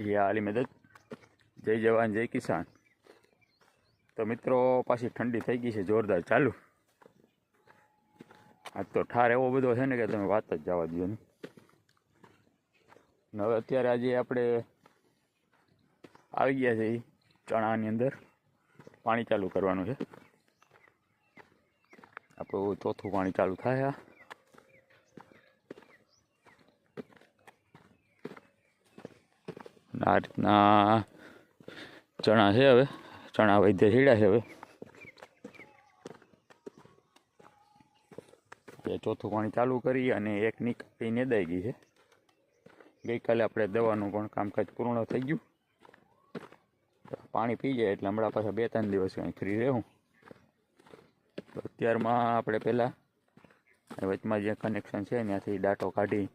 યા અલી મદદ. જય જવાન, જય કિસાન. તો મિત્રો, પાછી ઠંડી થઈ ગઈ છે, જોરદાર ચાલુ. આજ તો ઠાર એવો બધો છે ને કે તમે વાત જ જવા દો ને હવે અત્યારે આજે આપણે આવી ગયા છે ચણાની અંદર. પાણી ચાલુ કરવાનું છે. આપણું ચોથું પાણી ચાલુ થાય આ. આ રીતના ચણા છે હવે, ચણા વૈદ્ય છેડ્યા છે હવે. એ ચોથું પાણી ચાલુ કરી અને એક નીકળીને દઈ ગઈ છે. ગઈકાલે આપણે દવાનું પણ કામકાજ પૂર્ણ થઈ ગયું. પાણી પી જાય એટલે હમણાં પાછા બે ત્રણ દિવસ કંઈ ફ્રી રહેવું. અત્યારમાં આપણે પહેલાં વચમાં જે કનેક્શન છે, ત્યાંથી ડાટો કાઢી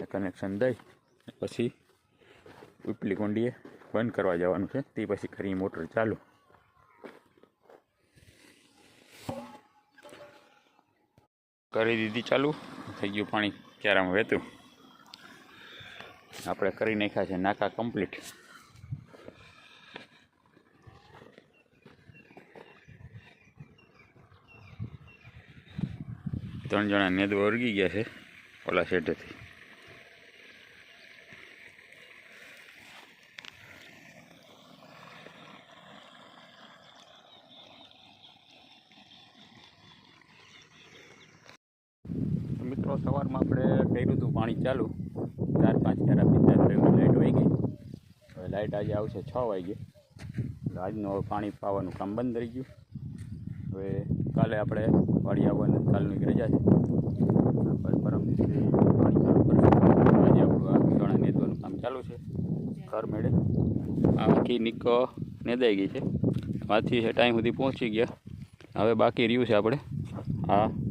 કનેક્શન દઈ, પછી ઉપલી કોંડીએ બંધ કરવા જવાનું છે. તે પછી કરી મોટર ચાલુ. કરી દીધી ચાલુ. થઈ ગયું પાણી. ક્યારામાં વહેતું. આપણે કરી નાખ્યા છે નાકા કમ્પ્લીટ ત્રણ જણા નેદવા વર્ગી ગયા છે ઓલા શેઠેથી તો મિત્રો, સવારમાં આપણે કર્યું હતું પાણી ચાલુ. ચાર પાંચ ક્યારા પીતા થયું લાઇટ વહી ગઈ હવે લાઇટ આજે આવશે છ વાગે. આજનું હવે પાણી પાવાનું કામ બંધ રહી ગયું. હવે કાલે આપણે વાળી આવવાની, કાલની રજા છે. પર- પરમ દિવસે પાણી ચાલુ કરશું. આજે આપણું આ ચણા કામ ચાલુ છે. ઘર મેળે. આખી નીક નેદાઈ ગઈ છે. આથી છે ટાઈમ સુધી પહોંચી ગયા. હવે બાકી રહ્યું છે આપણે. આ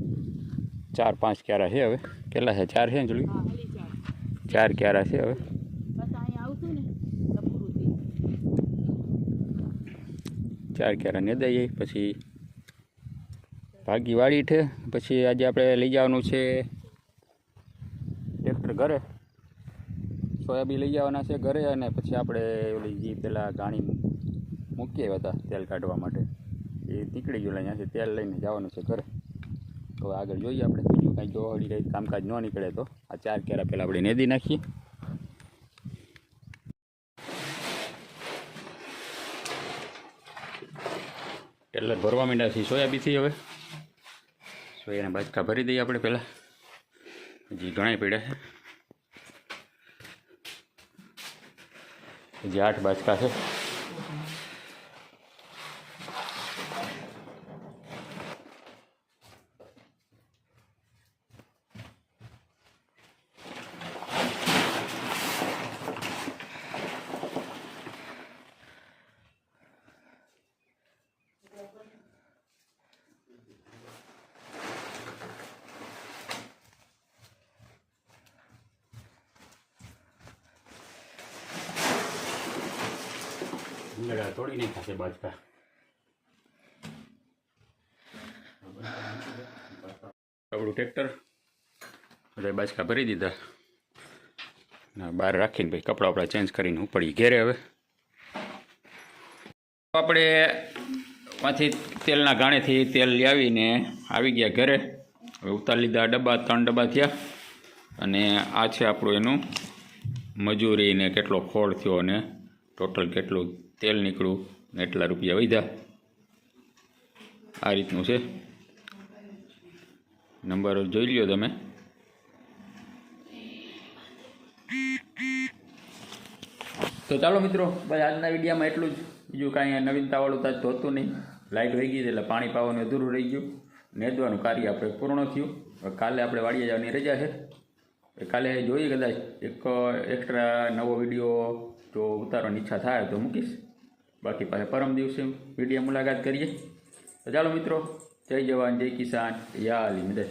ચાર પાંચ ક્યારા છે હવે. કેટલા છે? ચાર છે ચાલ ચાર. ક્યારા છે હવે. ચાર ક્યારા ને દઈએ પછી ભાગી વાળી છે. પછી આજે આપણે લઈ જવાનું છે ટ્રેક્ટર ઘરે. સોયાબીન લઈ જવાના છે ઘરે અને પછી આપણે ઓલી જે પેલા ગાણી મૂકીએ હતા તેલ કાઢવા માટે. એ નીકળી ગયું અહીંયાથી તેલ લઈને જવાનું છે ઘરે. તો આગળ જોઈએ આપણે. બીજું કાંઈ જો હળી કંઈ કામકાજ ન નીકળે તો. આ ચાર કેરા પહેલાં આપણે નેદી નાખીએ. ટેલર ભરવા માંડ્યા છીએ સોયાબીનથી હવે. સોયાના બાજકા ભરી દઈએ આપણે પહેલાં. હજી ઘણા પડ્યા છે. હજી આઠ બાજકા છે. ઉંદરડા તોડી નાખ્યા છે બાજકા. આપણું ટ્રેક્ટર. બધા બાજકા ભરી દીધા. ને, બહાર રાખીને ભાઈ કપડાં વપડા ચેન્જ કરીને ઉપડી ઘેરે હવે. આપણે પાછી તેલના ગાણેથી તેલ લાવીને આવી ગયા ઘરે. હવે ઉતારી લીધા ડબ્બા, ત્રણ ડબ્બા થયા. અને આ છે આપણું એનું મજૂરી ને કેટલો ખોળ થયો અને ટોટલ કેટલું તેલ નીકળ્યું ને એટલા રૂપિયા વધ્યા. આ રીતનું છે. નંબર જોઈ લ્યો તમે. તો ચાલો મિત્રો, બસ આજના વિડીયામાં એટલું જ. બીજું કાંઈ નવીનતાવાળું તાજ તો હતું નહીં. લાઇટ વહી ગઈ એટલે પાણી પાવાનું અધૂરું રહી ગયું. નેદવાનું કાર્ય આપણે પૂર્ણ થયું. કાલે આપણે વાડીએ જવાની રજા છે. કાલે જોઈએ કદાચ એક એક્સ્ટ્રા નવો વીડિયો જો ઉતારવાની ઈચ્છા થાય તો મૂકીશ. બાકી પાસે પરમ દિવસે વીડિયો મુલાકાત કરીએ. તો ચાલો મિત્રો, જય જવાન, જય કિસાન, યા અલી મદદ.